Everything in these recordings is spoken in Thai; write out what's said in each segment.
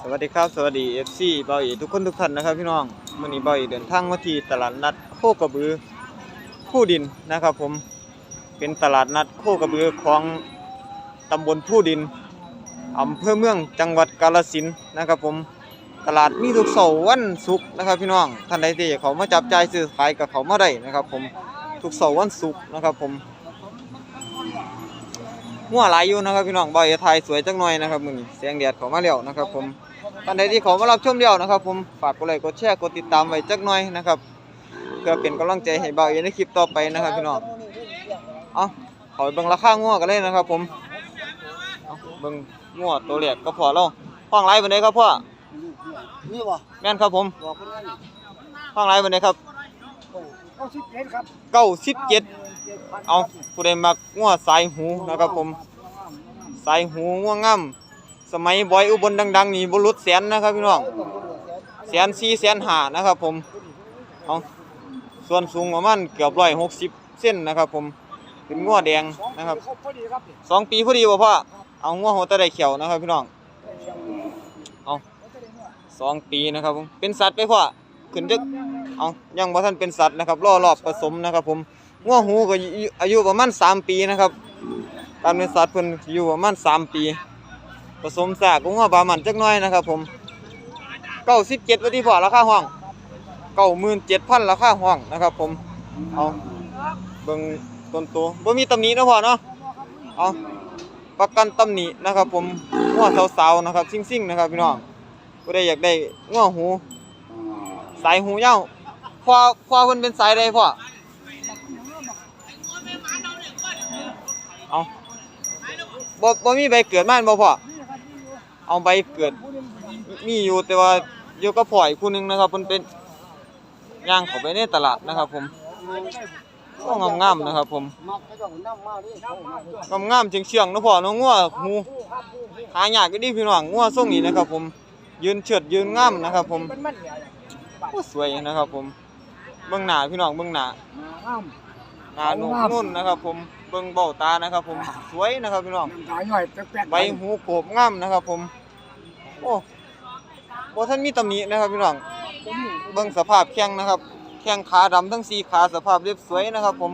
สวัสดีครับสวัสดี FC เบาอีทุกคนทุกท่านนะครับพี่น้องวันนี้เบาอีเดินทางมาที่ตลาดนัดโคกระบือผู้ดินนะครับ ผมเป็นตลาดนัดโคกระบือของตำบลผู้ดินอำเภอเมืองจังหวัดกาฬสินนะครับ ผมตลาดมีทุกเสาร์วันศุกร์นะครับพี่น้องท่านใดที่อยากเขามาจับจ่ายซื้อขายกับเขามาได้นะครับ ผมทุกเสาร์วันศุกร์นะครับ ผมหัวหลายอยู่นะครับพี่น้องบอยถ่ายสวยจังหน่อยนะครับมือนี้แสงแดดเขามาแล้วนะครับ ผม ท่านใดที่เขามารับชมเดียวนะครับ ผมฝากกดไลค์กดแชร์กดติดตามไว้จักหน่อยนะครับเพื่อเป็นกำลังใจให้เบาเอ็นในคลิปต่อไปนะครับพี่น้องเอาเขาไปเบิ่งราคางัวกันเลยนะครับ ผมเอาเบิ่งงัวตัวแรกก็พอแล้วห้องไรบันไดครับพ่อนี่บ่แม่นครับผมบอกเพิ่นว่านี่ห้องไรบันไดครับเก้าสิบเจ็ดครับเก้าสิบเจ็ดเอาผู้ใดมักงัวสายหูนะครับผมสายหูงัวงาม สมัยบอยอุบลดัง ๆ นี่บรุษแสนนะครับพี่น้องแสนสี่แสนหานะครับผมเอาส่วนสูงประมาณเกือบร้อยหกสิบเส้นนะครับผมเป็นงัวแดงนะครับสองปีพอดีบ่พ่อเอางัวหัวตะไดเขียวนะครับพี่น้องเอาสองปีนะครับผมเป็นสัตว์ไปพ่อขึ้นจึกเอายังบ่ทันเป็นสัตว์นะครับรอรอบผสมนะครับ ผมงัวหูก็อายุประมาณสามปีนะครับการเป็นสัตว์เพิ่นอยู่ประมาณสามปี ผสมสากงัวบามันจักหน่อยนะครับ ผมเก้าสิบเจ็ดวันที่พอราคาห้องเก้าหมื่นเจ็ดพันราคาห้องนะครับ ผมเอาเบิ่งต้นโตบ่มีตำหนินะพ่อเนาะเอาประกันตำหนินะครับ ผมงัวสาวๆนะครับซิ่งๆนะครับพี่น้องผู้ใดอยากได้งัวหู สายหูยาวพ่อพ่อเพิ่นเป็นสายใดพ่อเอาบ่บ่มีใบเกิดมานบ่พ่อ เอาใบเกิดมีอยู่แต่ว่าอยู่กับพ่ออีกผู้หนึงนะครับเพิ่นเป็นย่างเขาไปในตลาดนะครับ ผมโอ้งามๆนะครับ ผมมักก็ต้องนำมาดิงามๆเชียงๆนะพ่อนาะงัวหูหายากก็ดีพี่น้องงัวทรงนี้นะครับ ผมยืนเฉิดยืนงามนะครับ ผมก็สวยนะครับ ผมเบื้องหน้าพี่น้องเบื้องหน้าอ้ามหน้านุ่มนุ่นนะครับ ผม เบื้องเบ้าตานะครับ ผมสวยนะครับพี่น้องขายหน่อยแปลกๆใบหูโกบงามนะครับ ผม โอ้บ่ท่านมีตำหนินะครับพี่น้องเบิ่งสภาพแข้งนะครับ แข้งขาดำทั้งสี่ขาสภาพเรียบสวยนะครับ ผม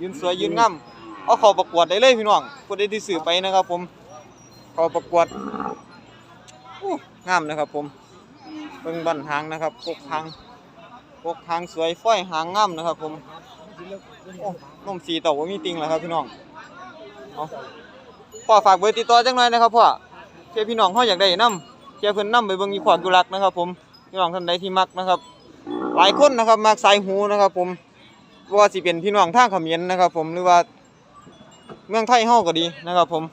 ยืนสวยยืนงามเอาเข้าประกวดได้เลยพี่น้องผู้ใดที่ซื้อไปนะครับ ผมเข้าประกวดโอ้งามนะครับ ผมเบิ่งบั้นหางนะครับกกหางกกหางสวยฝ้อยหางงามนะครับ ผม โอ้นมสีเต่าบ่มีติงแล้วครับพี่น้องเอาพ่อฝากเบอร์ติดต่อจังหน่อยนะครับพ่อเพื่อพี่น้องเฮาอยากได้นํเพื่อเพิ่นนํไปเบิ่งอีขวากอยู่รักนะครับ ผมพี่น้องท่านใดที่มักนะครับ หลายคนนะครับมักสายหูนะครับ ผมว่าสิเป็นพี่น้องทางขมรนะครับ ผมหรือว่าเมืองไทยเฮาก็ดีนะครับ ผม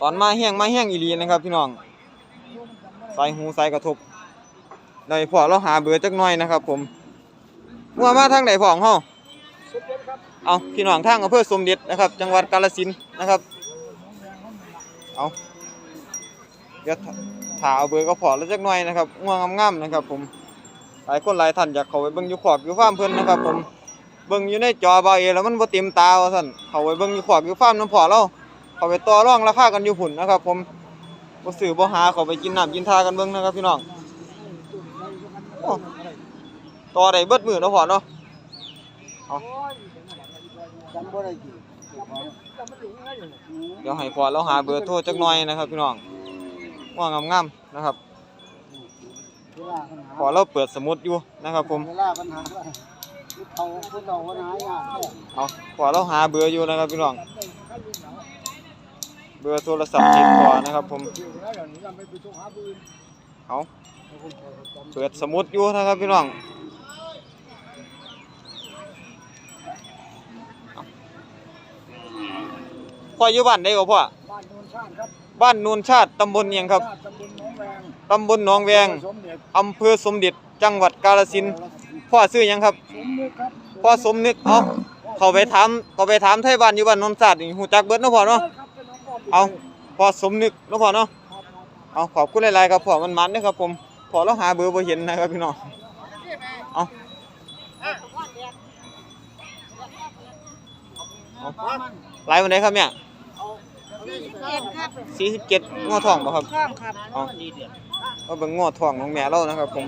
ตอนมาแห้งมาแห้งอีหลีนะครับ พี่น้องสายหูสายกระทบได้พ่อเราหาเบอร์จักหน่อยนะครับ ผม มัวมาทางไหนพ่อของเฮาสุดเด็ดครับเอาพี่น้องทางอำเภอสมเด็จนะครับ จังหวัดกาฬสินธุ์นะครับ เอาเดี๋ยวถาเอาเบอร์ก็พอแล้วจักหน่อยนะครับง่วงงามๆนะครับ ผม หลายคนหลายท่านอยากเข้าไปเบิ่งอยู่ขอบอยู่ฟาร์มเพิ่นนะครับ ผม เบิ่งอยู่ในจอเบาเอแล้วมันบ่เต็มตาว่าซั่นเข้าไปเบิ่งอยู่ขอบอยู่ฟาร์มน้ำพอเราเข้าไปต่อรองราคากันอยู่พุ่นนะครับ ผมบ่ซื้อบ่หาเข้าไปกินน้ำกินทากันเบิ่งนะครับ พี่น้องโอ้ ต่อได้เบิดมื้อเนาะพอเนาะจำบ่ได้กี่เดี๋ยวให้พอเราหาเบอร์โทรจักหน่อยนะครับพี่น้องว่างามๆนะครับเวลาปัญหาพอเราเปิดสมุดอยู่นะครับผมเวลาปัญหาเขาผู้เฒ่าปัญหายากเอาพอเราหาเบอร์อยู่นะครับพี่น้อง เบอร์โทรศัพท์ติดต่อนะครับผมเอาเปิดสมุดอยู่นะครับพี่น้อง พ่ออยู่บ้านได้บ่พ่อบ้านโนนชาติครับบ้านนูนชาติตำบลหยังครับชาติตำบลหนองแวงตำบลหนองแวงสมเด็จอำเภอสมเด็จจังหวัดกาฬสินธุ์พ่อซื้อหยังครับ สมนึกครับพ่อสมนึก เอาเขาไปถามเขาไปถามไทยบ้านอยู่บ้านนนท์ศาสตร์นี่ฮู้จักเบิดเนาะพ่อเนาะ ครับเป็นน้องพ่อเอาพ่อสมนึกเนาะพ่อเนาะ เอาขอบคุณหลายๆครับพ่อมันมันเด้อครับผมพ่อเราหาเบอร์บ่เห็นนะครับพี่น้อง เอาเอาหลายวันไหนครับเนี่ย เอาเจ็ดครับสี่สิบเจ็ดง้อทองบ่ครับช่องครับอ๋อเอาเป็นง้อทองของแม่เรานะครับ ผม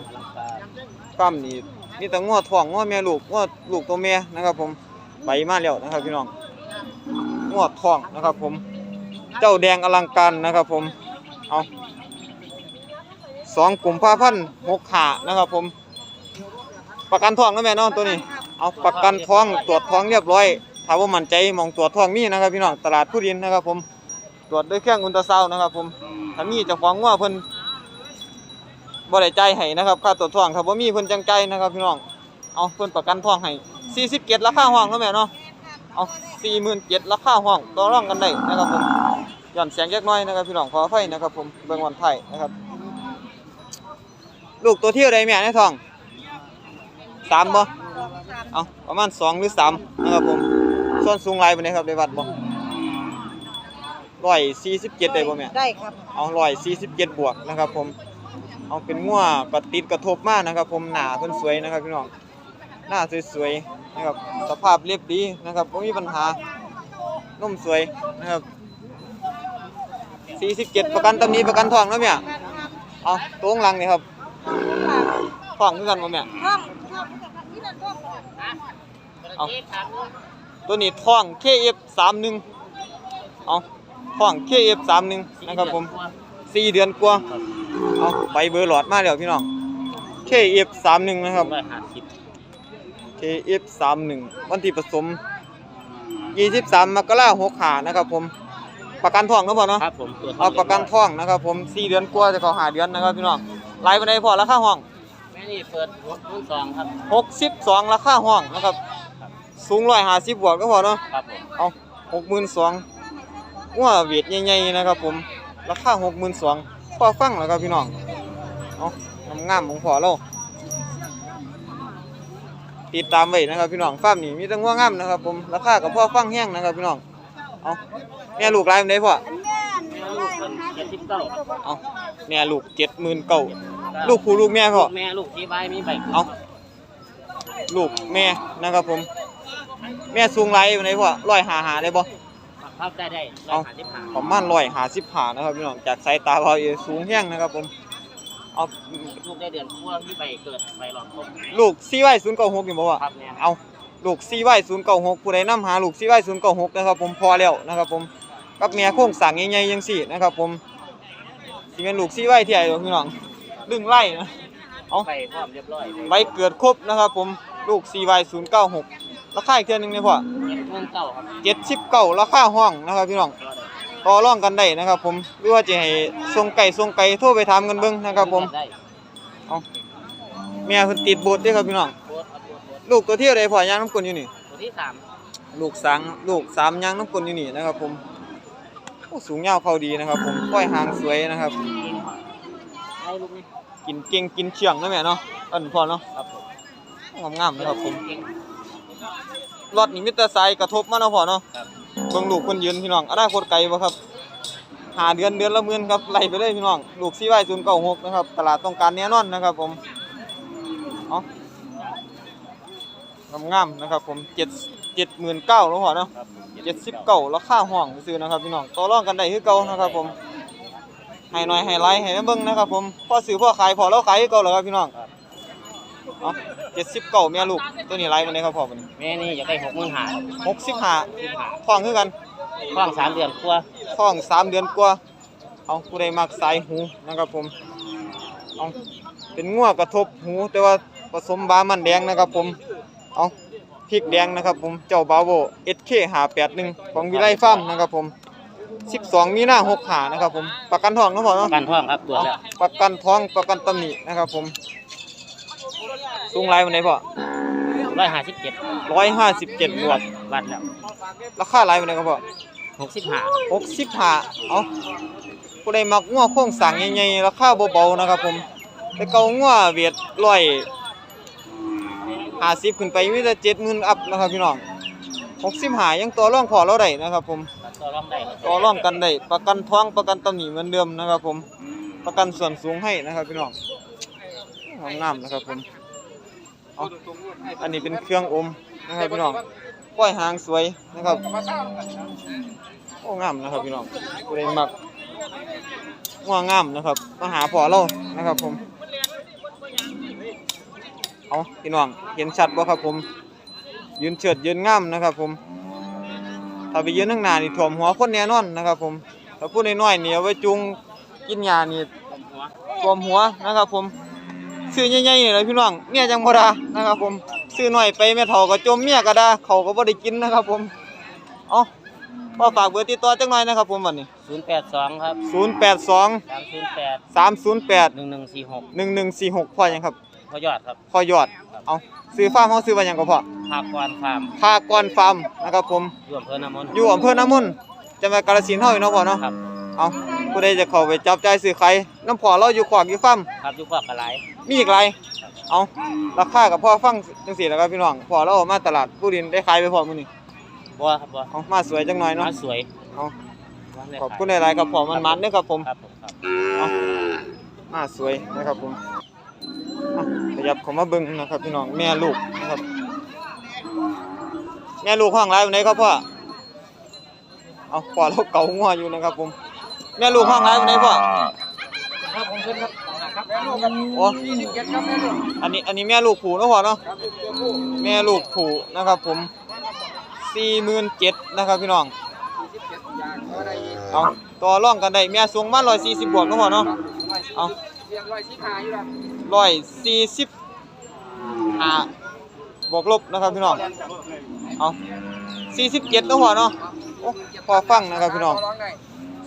ปั้มนี่มีแต่ง้อทองง้อแม่ลูกง้อลูกตัวแม่นะครับผมใบมาแล้วนะครับพี่น้องง้อทองนะครับ ผม เจ้าแดงอลังการนะครับ ผมเอาสองกลุ่มผ้าพันหกขานะครับ ผม ประกันทองนะแม่เนาะตัวนี้ เอาประกันท้องตรวจท้องเรียบร้อยถ้าว่ามั่นใจมองตรวจท้องมีนะครับพี่น้องตลาดผู้ดินนะครับผม ตรวจด้วยเครื่องอุลตราซาวน์นะครับ ผมถ้ามีเจะฟ้าของว่าเพิ่นบ่ได้ใจายให้นะครับค่าตรวจท้องถ้าบ่มีเพิ่นจังใจายนะครับพี่น้องเอาเพิ่นประกันท้องให้47ราคาห้องเนาะแม่เนาะเอา47ราคาห้องต่อรองกันได้นะครับผมย้อนเสียงเล็กน้อยนะครับพี่น้องขออภัยนะครับ ผมเบิ่งวันไทยนะครับ ลูกตัวเที่ยวใดแม่ในท้องสามบ่ เอาประมาณสองหรือสามนะครับผม ส่วนสูงไรปานนี้ครับได้วัดบ่ ร้อยสี่สิบเจ็ดได้บ่แม่ได้ครับเอาร้อยสี่สิบเจ็ดบวกนะครับ ผม เอาเป็นงัวกระติดกระทบมากนะครับ ผมหน้าเพิ่นสวยนะครับพี่น้องหน้าสวยๆนะครับสภาพเรียบดีนะครับบ่มีปัญหานุ่มสวยนะครับสี่สิบเจ็ดประกันตำหนี้ประกันทองแล้วแม่เอาตัวข้างหลังนี่ครับทองคือกันบ่แม่ช่องช่องนี่นั่นช่องเอาตัวนี้ท่อง KF 31 เอา ท่อง KF 31 นะครับผม4เดือนกว่าเอาใบเบอร์หลอดมาแล้วพี่น้อง KF 31 นะครับร้อยห้าสิบ KF 31 วันที่ผสม 23มกราคม65นะครับผมประกันท่องเนาะพ่อเนาะครับผมตัวเอาประกันท่องนะครับผม4เดือนกว่าจะเข้า5เดือนนะครับพี่น้องไล่ไปได้พอราคาห้องแม่นี่เปิดหกหมื่นสองครับ62ราคาห้องนะครับสูง150บวกก็พอเนาะครับผมเอาหกหมื่นสอง ว่าเวทใหญ่ๆนะครับ ผมราคาหกหมื่นสองพอฟังแล้วครับพี่น้องเอาน้ำงามของพอเราติดตามไว้นะครับพี่น้องฟาร์มนี่มีแต่งัวงามนะครับ ผมราคากับพ่อฟังแห้งนะครับ พี่น้องเอาแม่ลูกรายมันได้พ่อแม่นแม่ลูกคนเจ็ดสิบเก้าเอาแม่ลูกเจ็ดหมื่นเก้าลูกผู้ลูกแม่พ่อแม่ลูกที่ใบมีใบเอาลูกแม่นะครับผม แม่สูงไรมันได้พ่อร้อยหาหาได้บ่ เข้าได้ได้ร้อยห้าสิบห้าประมาณร้อยหาสิบหานะครับพี่น้องจากสายตาเราเองสูงแห้งนะครับผมเอาลูกได้เดือนกว่าที่ใบเกิดใบหลอดครบลูกซีไว้ศูนย์เก้าหกอยู่บ่วะครับแม่เอาลูกซีไว้ศูนย์เก้าหกผู้ใดนํหาลูกซีไว้ศูนย์เก้าหกนะครับผมพอแล้วนะครับผมกับเมียโค้งสั่งใหญ่ๆยังสี่นะครับผมสิเป็นลูกซีไว้ที่ไหนหรอพี่น้องดึงไล่นะเอาใบพร้อมเรียบร้อยใบเกิดครบนะครับผมลูกซีไว้ศูนย์เก้าหก ราคาอีกเท่านึงเนี่ยพ่อเจ็ดหมื่นเก้าครับเจ็ดสิบเก้าราคาห้องนะครับพี่น้องต่อรองกันได้นะครับ ผมหรือว่าจะให้ส่งไก่ส่งไก่โทรไปถามกันเบิ่งนะครับ ผมได้แม่เพิ่นติดโบสถ์เด้ครับพี่น้องโคตรครับโคตรโคตรลูกตัวเที่ยวใดพ่อย่างน้ำกลนอยู่นี่ตัวที่สามลูกสางลูกสามย่างน้ำกลนอยู่นี่นะครับ ผมโอ้สูงยาวเขาดีนะครับ ผมค่อยหางสวยนะครับให้ลูกนี่กินเก่งกินเชื่องนะแม่เนาะอันพ่อเนาะครับผมงามๆนะครับผมเก่ง รถนี่มีแต่ทรายกระทบมาเนาะพ่อเนาะครับเบิ่งลูกเพิ่นยืนพี่น้องอนาคตไกลบ่ครับหาเดือนเดือนละหมื่นครับไล่ไปเลยพี่น้องลูกซีไว้096นะครับตลาดต้องการแน่นอนนะครับผมเอางามๆนะครับผม7 79,000แล้วพ่อเนาะครับเจ็ดสิบเก้าราคาห้องซื้อนะครับพี่น้องต่อรองกันได้คือเก่านะครับผมให้หน่อยให้ไลค์ให้เบิ่งนะครับผมพ่อซื้อพ่อขายพอเราขายคือเก่าแล้วครับพี่น้อง เอาเจ็ดสิบเก้าแม่ลูกตัวนี้ไลค์มันได้ครับพ่อมันแม่นี่อยากได้หกหมื่นห้าหกสิบห้าสิบห้าท้องคือกันว่างสามเดือนกว่าท้องสามเดือนกว่าเอาผู้ใดมักสายหูนะครับผมเอาเป็นงัวกระทบหูแต่ว่าผสมบามันแดงนะครับผมเอาพริกแดงนะครับผมเจ้าบาโว SK 581ของวิไลฟาร์มนะครับผม12มีหน้า6หานะครับผมประกันทองเนาะพ่อเนาะการท่องครับตัวจแล้วประกันท้องประกันตำหนินะครับผม สูงไรวันไหนพ่อร้อยห้าสิบเจ็ด157บวกวัดแล้วราคาไรวันไหนครับพ่อหกสิบห้า65เอาผู้ใดมักงัวโค้งสั่งใหญ่ๆราคาเบาๆนะครับผมแต่เก่างัวเวียดร้อย50ขึ้นไปมีแต่70,000อัพนะครับพี่น้อง65ยังต่อรองพอเราได้นะครับผมตัวร้องได้ครับต่อรองกันได้ประกันท้องประกันตำหนิเหมือนเดิมนะครับผมประกันส่วนสูงให้นะครับพี่น้องงามๆนะครับผม เอาอันนี้เป็นเครื่องอมนะครับพี่น้องกล้อยหางสวยนะครับ โอ้งามนะครับพี่น้องผู้ใดมักง่วงงามนะครับมาหาพ่อเรานะครับผม เอาพี่น้องเห็นชัดบ่ครับผม ยืนเฉิดยืนงามนะครับผมถ้าไปยืนข้างหน้านี่ถ่วมหัวคนแน่นอนนะครับ ผมถ้าพูดน้อยๆนี่เอาไว้จุงกินยานี่ถ่วมหัวนะครับผม ซื้อใหญ่ๆนี่เลยพี่น้องเมียจังบ่ดานะครับผมซื้อน้อยไปแม่เฒ่าก็จมเมียก็ด่าเขาก็บ่ได้กินนะครับผมเอาพ่อฝากเบอร์ติดต่อจังหน่อยนะครับผมวันนี้ศูนย์แปดสองครับ 082สามศูนย์แปด308หนึ่งหนึ่งสี่หก1146พ่อหยังครับพอยอดครับพ่อยอดเอาซื้อฟาร์มเฮาซื้อว่าหยังก็พ่อภาคกรฟาร์มภากรฟาร์มนะครับผมอยู่อำเภอนามนอยู่อำเภอน้ำมนต์จังหวัดกาฬสินธุ์เฮาอยู่เนาะพ่อเนาะครับเอาผู้ใดจะเข้าไปจับจ่ายซื้อขายน้ำพ่อเราอยู่ขวากอยู่ฟาร์มครับอยู่พวกกระไร มีอีกหลายเอาราคากับพ่อฟังจังซี่นะครับพี่น้องพ่อเราเอามาตลาดผู้ดินได้ขายไปพร้อมมื้อนี้บัวครับบัวเอามาสวยจังหน่อยเนาะมาสวยเอามาเลยขอบคุณหลายๆครับพ่อมันมันๆเด้อครับผมครับผมครับเอามาสวยนะครับผมเอาขยับเข้ามาเบิ่งนะครับพี่น้องแม่ลูกนะครับ แม่ลูกห้องไรวันไหนครับพ่อเอาพ่อเราเก่างัวอยู่นะครับผมแม่ลูกห้องไรวันไหนพ่อครับผมขึ้นครับ ครับแม่ลูกครับโอ้สี่สิบเจ็ดครับแม่ลูกอันนี้อันนี้แม่ลูกผูเนาะพ่อเนาะครับตัวผู้แม่ลูกผูนะครับ ผมสี่หมื่นเจ็ดนะครับพี่น้องสี่สิบเจ็ดอย่างเท่าไรอีกเอาต่อร่องกันได้แม่สูงมาร้อยสี่สิบบวกเนาะพ่อเนาะ เอา เรียงร้อยสิบห้าอยู่แล้วร้อยสี่สิบห้าบวกลบนะครับพี่น้องเอาสี่สิบเจ็ดนาะพ่อเนาะโอ้พอฟังนะครับพี่น้องร้องได้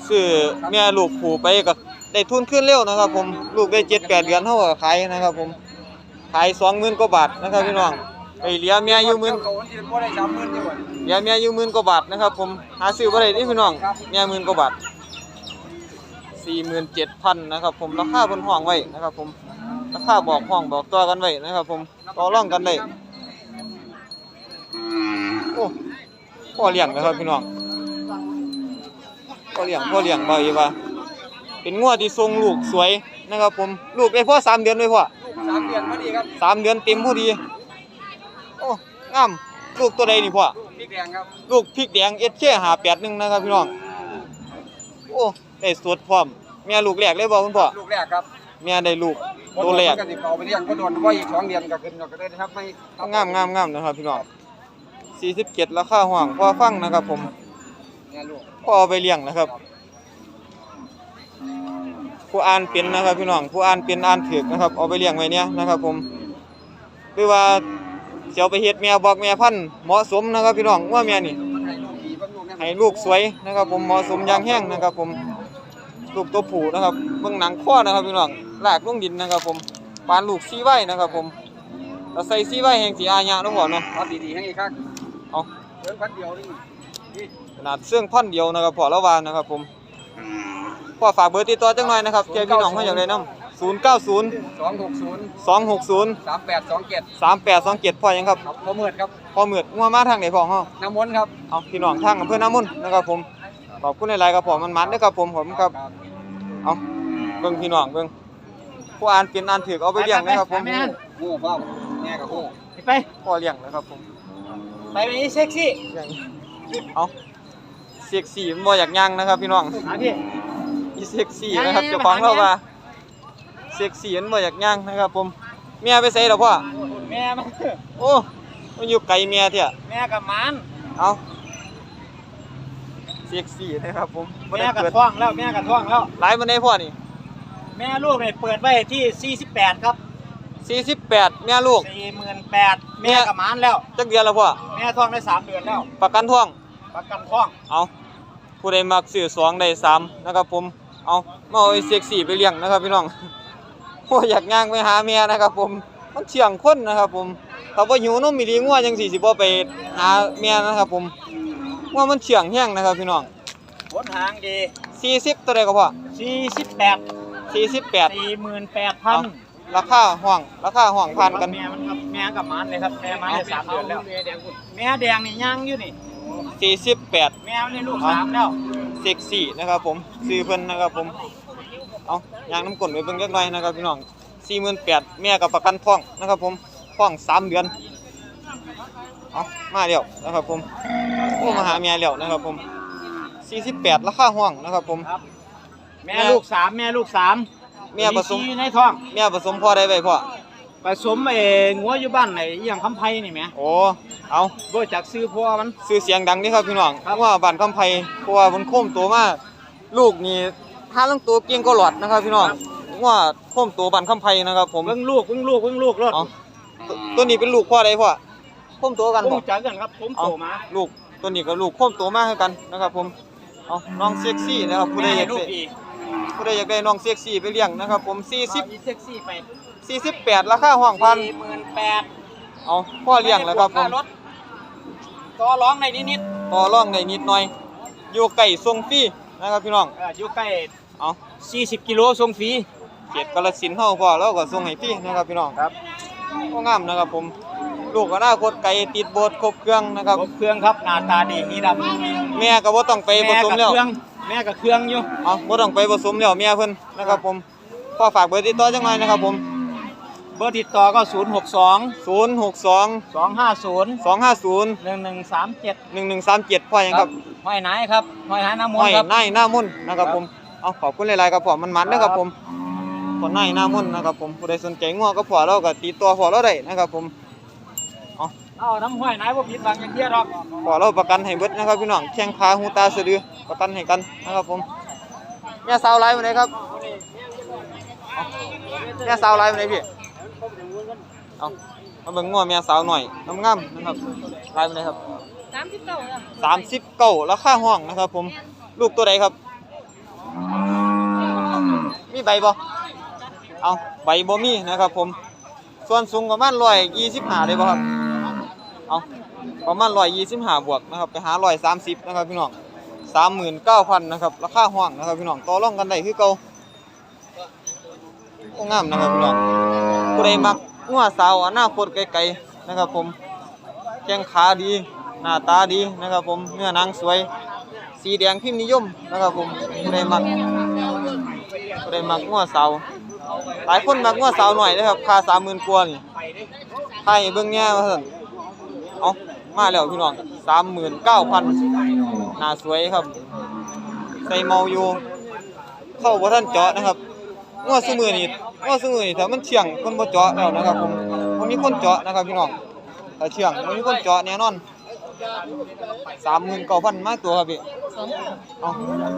ซื้อแม่ลูกผูไปก็ ได้ทุนขึ้นเร็วนะครับ ผมลูกได้เจ็ดแปดเดือนเท่ากับขายนะครับ ผมขายสองหมื่นกว่าบาทนะครับพี่น้องไปเหลียเมียอยู่หมื่นเจ้าคนที่บ่ได้สามหมื่นที่บ่เหลียเมียอยู่หมื่นกว่าบาทนะครับ ผมหาซื้อบ่ได้เดิพี่น้องเมียหมื่นกว่าบาทสี่หมื่นเจ็ดพันนะครับ ผมราคาบนห้องไว้นะครับ ผมราคาบอกห้องบอกตัวกันไว้นะครับ ผมต่อร่องกันได้โอ้พ่อเลี้ยงนะครับพี่น้องพ่อเลี้ยงพ่อเลี้ยงบ่อีว่า เป็นงัวที่ทรงลูกสวยนะครับผมลูกได้พ่อสามเดือนเลยพ่อสามเดือนพอดีครับสามเดือนเต็มพอดีโอ้งามลูกตัวใดนี่พ่อพริกแดงครับลูกพริกแดงเอสเคหาแปดหนึ่งนะครับพี่น้องโอ้ได้สดพร้อมแม่ลูกแรกเลยบ่คุณพ่อลูกแรกครับแม่ได้ลูกตัวแรกก็สิเอาไปเลี้ยงก็โดนว่าอีกสองเดือนก็ขึ้นก็ได้นะครับไม่งามงามงามนะครับพี่น้องสี่สิบเจ็ดราคาห่วงพ่อฟังนะครับผมเนี่ยลูกพ่อเอาไปเลี้ยงนะครับ ผู้อ่านเป็นนะครับพี่น้องผู้อ่านเป็นอ่านถือกนะครับเอาไปเลี้ยงไว้เนี่ยนะครับผมหรือว่าเสียวไปเฮ็ดแม่บอกแม่พันธุ์เหมาะสมนะครับพี่น้องว่าแม่นี่มันให้ลูกดีบ้างลูกเนี่ยให้ลูกสวยนะครับ ผมเหมาะสมอย่างแห้งนะครับ ผมลูกตัวผู้นะครับเบื้องหนังข้อนะครับพี่น้องลากลงดินนะครับ ผมปานลูกซีไว้นะครับ ผมเราใส่ซีไว้แห่งสีอาญะเนาะพ่อเนาะเอาดีๆให้อีกครับเอาเดินพันเดียวนี่ขนาดเสื่องพันเดียวนะครับพ่อละวานนะครับ ผม พ่อฝากเบอร์ติดต่อจังหน่อยนะครับเจ้าพี่น้องมาอย่างไรน้ำศูนย์เก้าศูนย์สองหกศูนย์สองหกศูนย์สามแปดสองเจ็ดสามแปดสองเจ็ดพ่อยังครับครับพ่อเมือดครับพ่อเหมือดงัวมาทางไหนพ่อเฮาน้ำมนต์ครับเอาพี่น้องทางอำเภอน้ำมุนนะครับผมขอบคุณหลายๆครับพ่อมันมันๆเด้อครับผมผมครับเอาเบิ่งพี่น้องเบิ่งผู้อ่านเป็นอ่านถือเอาไปเลี้ยงนะครับผมโง่พ่อแง่กับโง่ไปพ่อเลี้ยงนะครับผมไปไปนี่เซ็กซี่เลี้ยงเอาเซ็กซี่มันบ่อยากย่างนะครับพี่น้องมาพี่อี เซ็กซี่นะครับเจ้าของเราว่าเซ็กซี่มันบ่อยากย่างนะครับ ผมเมียไปใส่แล้วพ่อแม่มันโอ้มันอยู่ไกลเมียเถอะแม่กับมันเอาเซ็กซี่นะครับผมบ่แม่ได้กับเปิดท้องแล้วแม่กับท้องแล้ว หลายมันได้พ่อนี่แม่ลูกเนี่ยเปิดไว้ที่ 48 ครับ 48แม่ลูก48,000แม่กับมันแล้ว จักเดือนแล้วพ่อแม่ท้องได้ 3 เดือนแล้ว ประกันท้องประกันท้องเอาผู้ใดมักซื้อสองได้สามนะครับผม เอามาเอาไอ้เซ็กซี่ไปเลี้ยงนะครับพี่น้องโอ้ยอยากย่างไปหาเมียนะครับ ผมมันเชี่ยงคนนะครับ ผมถ้าว่าหิวนมมีดีงัวจังสี่สิบ่ไปหาเมียนะครับ ผมงัวมันเชี่ยงแห้งนะครับพี่น้องผลหางดี40ตัวใดก็พอ48 48 48,000ราคาห้องราคาห้องผ่านกันแม่มันครับแม่กับมันเลยครับแม่มันได้สามเดือนแล้วแม่แดงนี่ย่างอยู่นี่48แม่มันนี่ลูกสามแล้ว เซ็กซี่นะครับผมซื้อเพิ่นนะครับผมเอายางน้ำกลนไปเบิ่งจักหน่อยนะครับพี่น้อง48,000แม่กับประกันท้องนะครับผมท้องสามเดือนเอามาแล้วนะครับผมโอ้มาหาเมียแล้วนะครับผม48ราคาห้องนะครับผม แม่ลูกสามแม่ลูกสามแม่ผสมอยู่ในท้องแม่ผสมพ่อได้ไว้พ่อผสมเองัวอยู่บ้านไหนอหย่างคำไพ่นี่แหมโอ้ เอาบ่จากซื้อพ่อมัน ซื้อเสียงดังนี่ครับพี่น้องครับว่าบ้านคำไพเพราะว่ามันโค้มตัวมากลูกนี่ถ้าลังตัวเกียงก็หลอดนะครับพี่น้องว่าโค้มตัวบ้านคำไพนะครับ ผมเบิ่งลูกเบิ่งลูกเบิ่งลูกรถเอาตัวตัวนี้เป็นลูกพ่อใดพ่อโค้มตัวกันผบ่มจักกันครับผมเอาโตมาลูกตัวนี้ก็ลูกโค้มตัวมากคือกันนะครับ ผมเอาน้องเซ็กซี่นะครับผู้ใดอยากลูกได้อีกผู้ใดอยากได้น้องเซ็กซี่ไปเลี้ยงนะครับ ผมอีเซ็กซี่ไป40 48ราคาห้องพันหมื่นแปดเอาพ่อเลี้ยงแล้วครับผมรถ ต่อร้องในนิดต่อรองได้นิดหน่อย อยู่ไก่ทรงฟรีนะครับพี่น้องๆเอออยู่ใกล้เอา40 กิโลส่งฟรีเขตกาฬสินธุ์เฮาพอแล้วก็ส่งให้พี่นะครับพี่น้องครับก็งามนะครับผมลูกอนาคตไก่ติดโบสถ์ครบเครื่องนะครับ ครบเครื่องครับหน้าตาดีมีดำแม่ก็บ่ต้องไปผแม่สมกับแล้ว เครื่องแม่กับเครื่องอยู่ เอาบ่ต้องไปผสมแล้วแม่เพิ่นนะครับผมพ่อฝากเบอร์ติดต่อจังหน่อยนะครับผม เบอร์ติดต่อก็ 062 062 250 250 1137 1137พ่อหยังครับห้อยไหนครับห้อยไหนน้ำมนห้อยต์ครับ นายหน้ามนต์นะครับ ผมเอาขอบคุณหลายๆครับพ่อมันมันนะครับผมพ่อนายหน้ามนต์นะครับผมผู้ใดสนใจงัวก็พ่อเราก็ติดต่อพ่อเราได้นะครับผมเอาน้ำห้อยไหนบ่ผิดหวังอย่างเดียวหรอกขอเราประกันให้เบิดนะครับพี่น้องแข้งขาหูตาสะดือประกันให้กันนะครับผมแม่สาวไลฟ์มาไหนครับเอาแม่สาวไลฟ์มาไหนพี่ เอามาเบิ่งงัวแม่สาวหน่อยงามๆนะครับไลฟ์มาไหนครับสามสิบเก้าอะสามสิบเก้าราคาห้องนะครับ ผมลูกตัวใดครับ มีใบบ่เอาใบบ่มีนะครับ ผม ส่วนสูงประมาณร้อยยี่สิบห้าได้บ่ครับเอาประมาณร้อยยี่สิบห้าบวกนะครับ ไปหาร้อยสามสิบนะครับพี่น้องสามหมื่นเก้าพันนะครับราคาห้องนะครับพี่น้องต่อรองกันได้คือเก่าโอ้งามนะครับพี่น้องผู้ใดมัก งัวสาวอนาคตไกลๆนะครับผมแข้งขาดี หน้าตาดีนะครับผมเนื้อนังสวย สีแดงพิมพ์นิยมนะครับผมผู้ใดมักผู้ใดมักงัวสาวหลายคนมักงัวสาวหน่อยนะครับค่าสามหมื่นกว่านี่ให้เบิ่งแง่มาสั่นเอามาแล้วพี่น้องสามหมื่นเก้าพันหน้าสวยครับใส่เมาอยู่ เข้าบ่ทันเจาะนะครับงัวซุมือนี่ งัวซุมือนี่ถ้ามันเชี่ยงคนบ่เจาะแล้วนะครับผมบ่มีคนเจาะนะครับพี่น้องถ้าเชี่ยงบ่มีคนเจาะแน่นอนสามหมื่นเก้าพันมากตัวครับพี่สองเอา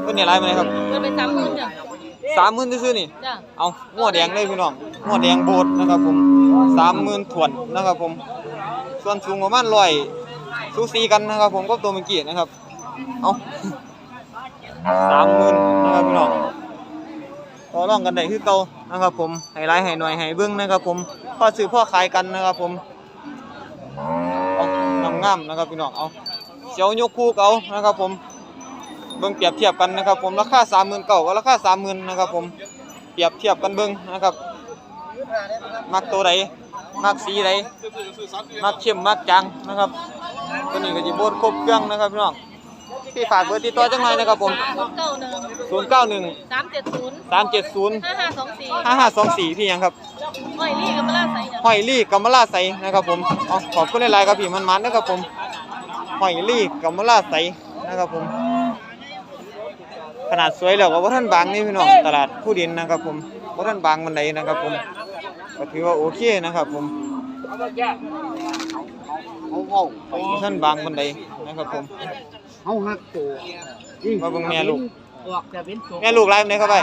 เพิ่นเนี่ยไรมาเลยครับเงินไปสามหมื่นจ้ะสามหมื่นซื่อๆนี่จ้ะเอาหัวแดงเลยพี่น้องหัวแดงโบดนะครับผมสามหมื่นถวนนะครับผม ส่วนสูงประมาณร้อยสูสีกันนะครับผมก็ตัวเมื่อกี้นะครับ เอาสามหมื่นนะครับพี่น้อง ต่อรองกันได้คือเก่านะครับ ผมให้ไลายให้หน่อยให้เบิ้องนะครับ ผมพ่อซื้อพ่อขายกันนะครับ ผมเอางามๆนะครับพี่น้องเอาเสียวยกคู่เก่านะครับ ผมเบิ่งเปรียบเทียบกันนะครับ ผมราคาสามหมื่นเก่ากับราคาสามหมื่นนะครับ ผมเปรียบเทียบกันเบิ่งนะครับมักตัวใดมักสีใดมักเข้มมักจางนะครับตัวนี้ก็จะโบนครบเครื่องนะครับพี่น้อง พี่ฝากเบอร์ติดต่อจังหน่อยนะครับผมศูนย์เก้าหนึ่ง091สามเจ็ดศูนย์370ห้าห้าสองสี่5524พี่หยังครับห้อยลี่กับมะลาใส่จ้ะหอยลี่กัมมะลาใสนะครับผมเอาขอบคุณหลายๆครับพี่มันมันนะครับผมหอยลี่กัมมะลาใสนะครับผมขนาดสวยแล้วก็บ่ท่านบางนี่พี่น้องตลาดผู้ดินนะครับผมบ่ท่านบางมันใดนะครับผมก็ถือว่าโอเคนะครับผมบ่ท่านบางมันใดนะครับผม เอาหักตัวมาเบิ่งแม่ลูก ออกจะเป็นตัวแม่ลูกไล่มันได้เข้าไป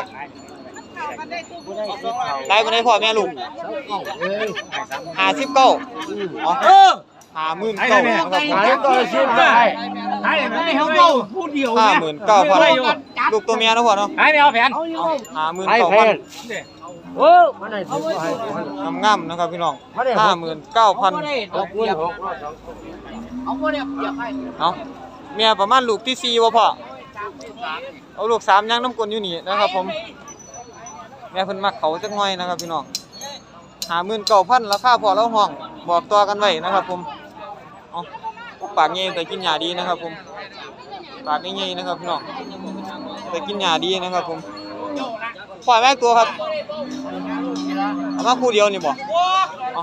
ไล่มันได้พ่อแม่ลูกเอ้ย59อ๋อเออ59,000นะครับผมขายก็ชิมได้ขายไม่เขาเมาผู้เดียว59,000ลูกตัวเมียนะพ่อเนาะขายไม่เอาแผน59,000โอ้มาได้สิงามๆนะครับพี่น้องห้าหมื่นเก้าพัน เอาเดียวเอาบ่ได้อยากให้ เอา เมียประมาณลูกที่สี่บ่พ่อเอาลูกสามยังน้ำกลนอยู่นี่นะครับ ผม แม่เพิ่นมักเขาจักหน่อยนะครับพี่น้องหาหมื่นเก้าพันราคาพอแล้วห้องบอกต่อกันไว้นะครับ ผมเอาปากเงี้ยแต่กินหญ้าดีนะครับ ผมปากเงี้ยนะครับพี่น้องแต่กินหญ้าดีนะครับ ผมปล่อยแม่ตัวครับเอามาคู่เดียวนี่บอา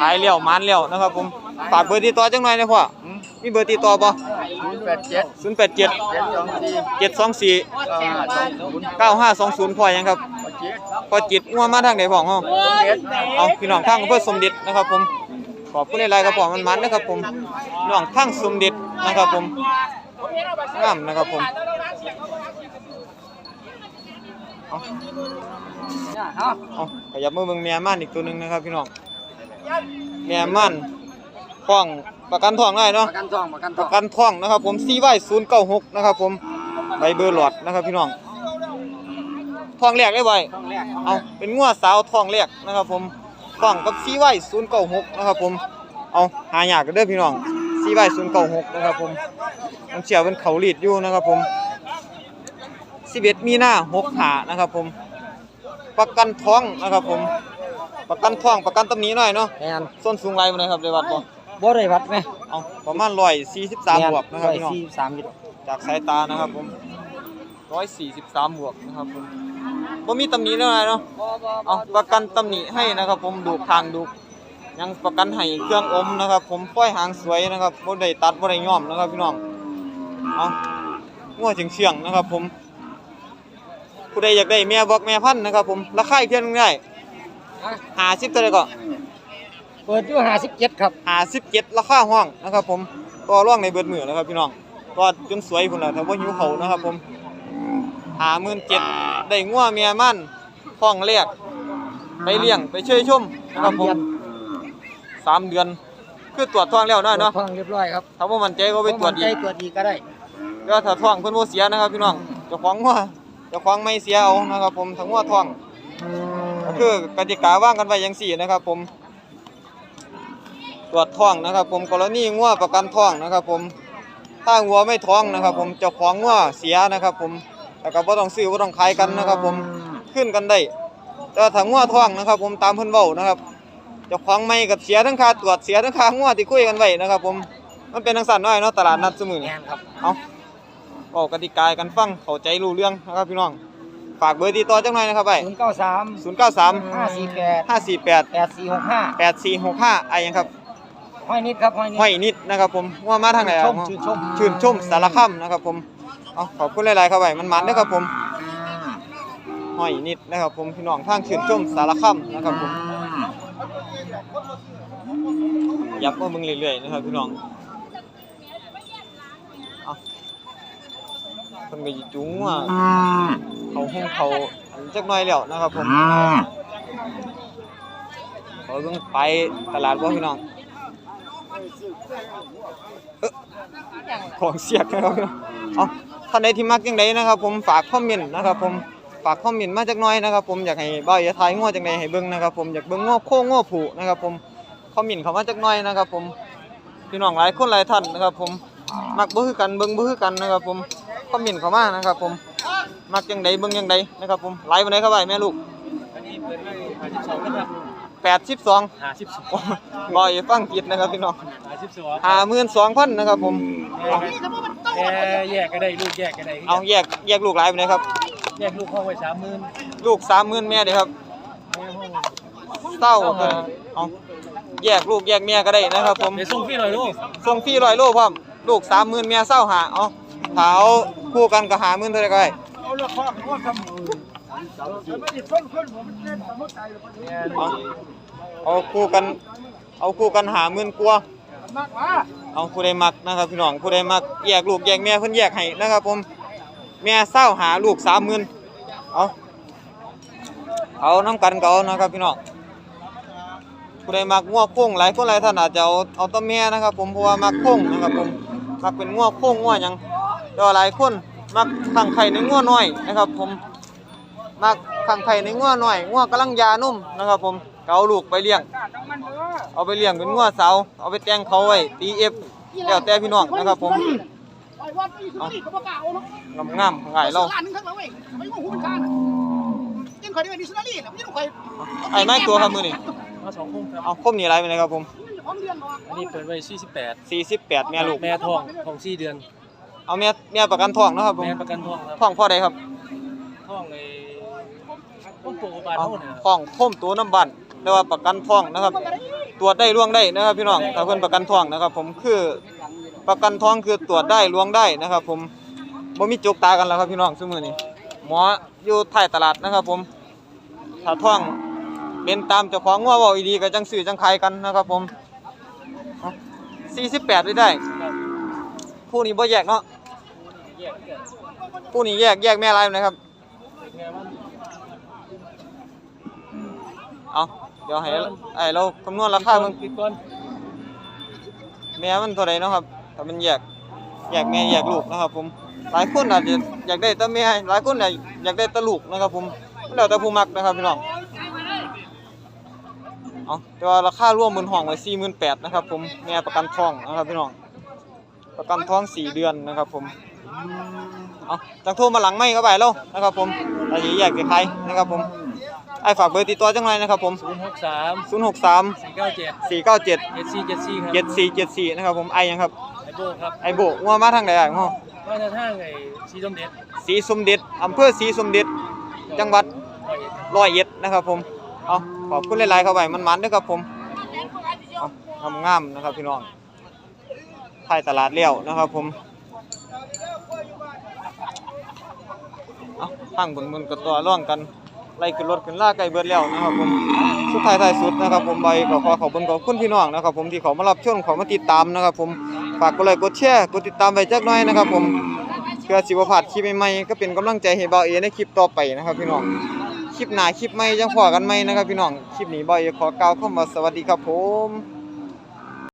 ขายเลี้ยวมันเลี้ยวนะครับ ผม ฝากเบอร์ติดต่อจังหน่อยนะพ่อมีเบอร์ติดต่อบ่แแปดเจ็ดศูนย์แปดเจ็ดเจ็ดสองสี่เจ็ดสองสี่เก้าห้าสองศูนย์เก้าห้าสองศูนย์พอยังครับเจ็ดพอจิตงัวมาทางไหนพ่องเฮาเจ็ดเอาพี่น้องทางอำเภอสมเด็จนะครับผมขอบคุณหลายๆครับพ่อมันมันนะครับผมพี่น้องทางสมเด็จนะครับผมงามนะครับผมเอาเอาเอาขยับมือเบิ่งแม่ม่านอีกตัวหนึงนะครับพี่น้องแม่ม่าน ท้องประกันท้องได้เนาะประกันทองประกันทปอระงกันท้องนะครับ ผม CY 096นะครับ ผมใบเบอร์หลอดนะครับ พี่น้องท้องแรกได้ไว้ทองแรกเอาเป็นงัวสาวท้องแรกนะครับ ผมท้องกับ CY 096นะครับ ผมเอาหายากกันเด้อพี่น้อง CY 096นะครับ ผมต้องเชื่อเป็นเขาลีดอยู่นะครับ ผม11มีนา6หานะครับ ผม ประกันท้องนะครับ ผม ประกันท้องประกันตำหนี้หน่อยเนาะแมนส้นสูงไรมาเลยครับเดวัดบ่ บ่ได้วัดไหมเอาประมาณ143บวกนะครับพี่น้องสี่สามกิโลจากสายตานะครับผม143บวกนะครับผมบ่มีตำหนิแล้วนะเนาะเอาประกันตำหนิให้นะครับผมดูทางดูยังประกันให้เครื่องอมนะครับ ผมป้อยหางสวยนะครับบ่ได้ตัดบ่ได้ย้อมนะครับพี่น้องเอางัวเฉียงๆนะครับ ผมผู้ใดอยากได้แม่บอกแม่พันธุ์นะครับ ผมราคาอีกเพียงหนึงได้50เท่าไหร่ก็ เปิดอยู่ห้าสิบเจ็ดครับ57ราคาห้องนะครับ ผมต่อรองในเบิดมือนะครับพี่น้องก็จนสวยพุ่นล่ะถ้าบ่หิวเขาวนะครับ ผมหาหมื่นเจ็ดได้งัวเมียมันท้องแรกไปเลี้ยงไปช่วยชมนะครับผมสามเดือนคือตรวจท้องแล้วนะเนาะทองเรียบร้อยครับถ้าว่ามันใจก็ไปตรวจอีใจกตรวจอีกก็ได้ก็ถ้าท้องเพิ่นบ่เสียนะครับพี่น้องเจ้าของงัวเจ้าของไม่เสียเอานะครับ ผมทั้งงัวท้องก็คือกติกาว่างกันไว้อย่างสี่นะครับ ผม ตรวจท้องนะครับ ผมกรณีงัวประกันท้องนะครับ ผมถ้างัวไม่ท้องนะครับ ผมเจ้าของงัวเสียนะครับ ผมแต่ก็บ่ต้องซื้อบ่ต้องขายกันนะครับ ผมขึ้นกันได้แต่ถ้างัวท้องนะครับ ผมตามเพิ่นเว้านะครับเจ้าของไม่ก็เสียทั้งค่าตรวจเสียทั้งค่างัวที่คุยกันไว้นะครับ ผมมันเป็นทังสั่นน้อยเนาะตลาดนัดซุมื้อแมนี้นครับเอาเอากติกากันฟังเข้าใจรู้เรื่องนะครับพี่น้องฝากเบอร์ติดต่อจังหน่อยนะครับไปศูนย์เก้าสาม093ห้าสี่แปด548แปดสี่หกห้า8465ไอ้หยังครับ ห้อยนิดครับห้อยนิดห้อยนิดนะครับผมว่ามาทางไหนชอะมชื่นชมชื่นชมสารคามนะครับผมเอาขอบคุณหลายๆครับไปมันมันๆนะครับผมห้อยนิดนะครับผมพี่น้องทางชื่นชมสารคามนะครับผมยับมามึงเรื่อยๆนะครับพี่น้องเอาเพิ่นก็สิจุงว่าเขาห้องเขาอันจักหน่อยแล้วนะครับผมเขาต้องไปตลาดบ่พี่น้อง ของเสียกนะครับเอาท่านใดที่มักจังไดนะครับ ผมฝากคอมเมนต์นะครับ ผมฝากคอมเมนต์มาจักน่อยนะครับ ผมอยากให้บ้าอย่าทายง้อจังไดให้เบิ่งนะครับ ผมอยากเบิ่งง้อโค้งง้อผูนะครับ ผมคอมเมนต์เข้ามาจักน่อยนะครับ ผมพี่น้องหลายคนหลายท่านนะครับ ผมมักบ่คือกันเบิ่งบ่คือกันนะครับ ผมคอมเมนต์เข้ามานะครับ ผมมักจังไดเบิ่งจังไดนะครับ ผมไลฟ์บ่ได้ครับไอ้แม่ลูก เปิดไว้ห้าสิบสองนะครับ82ห้าสิบสองบ่อย่าฟังผิดนะครับพี่น้องห้าสิบสอง52,000นะครับผมเอาแกแยกก็ได้ลูกแยกก็ได้เอาแยกแยกลูกหลายไปไหนครับ แยกลูกห้องไว้สามหมื่นลูก30,000แม่เด้ครับแม่ห้องเต้าก็ได้เอาแยกลูกแยกเมียก็ได้นะครับผมเดี๋ยวส่งพี่หน่อยลูกส่งฟรีร้อยโลพร้อมลูกสามหมื่นเมียเศร้าหาเอาถ้าเอาคู่กันก็หาหมื่นเท่าไหร่ก็ได้เอาละครว่าทำ เอาคู่กัน เอาคู่กันหาหมื่นกว่ามากว่าเอาผู้ใดมักนะครับพี่น้องผู้ใดมักแยกลูกแยกเมียเพิ่นแยกให้นะครับผมเมียเศร้าหาลูกสามหมื่นเอาเอาน้ำกันก็เอานะครับพี่น้องผู้ใดมักงัวโค้งหลายคนหลายท่านอาจจะเอาเอาแตัวเมียนะครับ ผมเพราะว่ามักโค้งนะครับผมมักเป็นงัวโค้งงัวหยังแต่หลายคนมักขังไข่ในงัวน้อยนะครับ ผม มักขังไข่ในงัวน้อยงัวกำลังยานุ่มนะครับผมก็เอาลูกไปเลี้ยง เอาไปเลี้ยงเป็นงัวสาวเอาไปแต่งเขาไว้ตีเอฟแล้วแต่พี่น้องนะครับผมไอ้วัดนี่สุดนี่เขาประกาศเอาเนาะงามงามๆง่ายเราล้านหนึงทั้งเราเว้ยไม่ว่าหูเป็นการน่ะเต้นคอยได้ไปดิสนารีน่ะไม่ต้องคอยไอ้ไม้ตัวครับมือนี่มาสองคุ้มครับเอาคมนี่ไรไปเลยครับผมพร้อมเดือนเนาะอันนี้เปิดไว้สี่สิบแปด48แม่ลูกแม่ทองทองสี่เดือน เอาแม่แม่ประกันท้องนะครับผมแม่ประกันทองครับท้องพ่อใดครับทองเลยต้นโตบานเอาเท่าเนี่ยท้องคมตัวน้ำบันเรียกว่าประกันท้องนะครับ ตรวจได้ล่วงได้นะครับพี่น้องถ้าเพิ่นประกันท้องนะครับ ผมคือประกันท้องคือตรวจได้ลวงได้นะครับ ผมบ่มีจกตากันแล้วครับพี่น้องซุมื้อนี้หมออยู่ท้ายตลาดนะครับ ผมถ้าท้องเป็นตามเจ้าของงัวเว้าอีดีก็จังซื้อจังขายกันนะครับ ผม48ได้ได้ผู้นี้บ่แยกเนาะผู้นี้แยกแยกแม่ลายนะครับ เอาเดี๋ยวให้ไอ้เราคำนวณราคามึงแม่มันเท่าไหร่เนาะครับถ้ามันแยกแยกแม่แยกลูกนะครับ ผมหลายคนอาจจะอยากได้แต่แม่หลายคนอยากอยากได้แต่ลูกนะครับ ผมแล้วแต่ผู้มักนะครับพี่น้องเอาแต่ว่าราคารวมบนห้องไว้48,000นะครับ ผมแม่ประกันทองนะครับพี่น้องประกันท้อง4เดือนนะครับ ผมเอาจังโทรมาหลังไม่ก็ไปแล้วนะครับ ผมอาจจะแยกไปใครนะครับ ผม ไอ้ฝากเบอร์ติดต่อจังไรนะครับผมศูนย์หกสาม063สี่เก้าเจ็ด497เจ็ดสี่เจ็ดสี่ครับ7474นะครับผมไอยังครับไอโบครับไอโบงัวมาทางใดอะง้อมาจากทางไอ้ชีสมเด็จสีสมเด็จอำเภอสีสมเด็จจังหวัดร้อยเอ็ดครับร้อยเอ็ดนะครับผมเอาขอบคุณหลายๆเข้าไปมันมันๆด้วยครับผมเอางามๆนะครับพี่น้องถ่ายตลาดเลี้ยวนะครับผมเอาตั้งบนบนกระตัวร่องกัน ไล่ขึ้นรถขึ้นล่าไก่เบิดแล้วนะครับผมสุดท้ายท้ายสุดนะครับผมใบขอขอขอบคุณขอบคุณพี่น้องนะครับผมที่เขามารับชมเขามาติดตามนะครับผมฝากกดไลค์กดแชร์กดติดตามไปจักหน่อยนะครับผมเพื่อสิบ่พลาดคลิปใหม่ๆก็เป็นกำลังใจให้เบาเอในคลิปต่อไปนะครับพี่น้องคลิปหนาคลิปใหม่ยังพอกันไหม่นะครับพี่น้องคลิปนี้เบาเอขอกล่าวคำว่าสวัสดีครับผม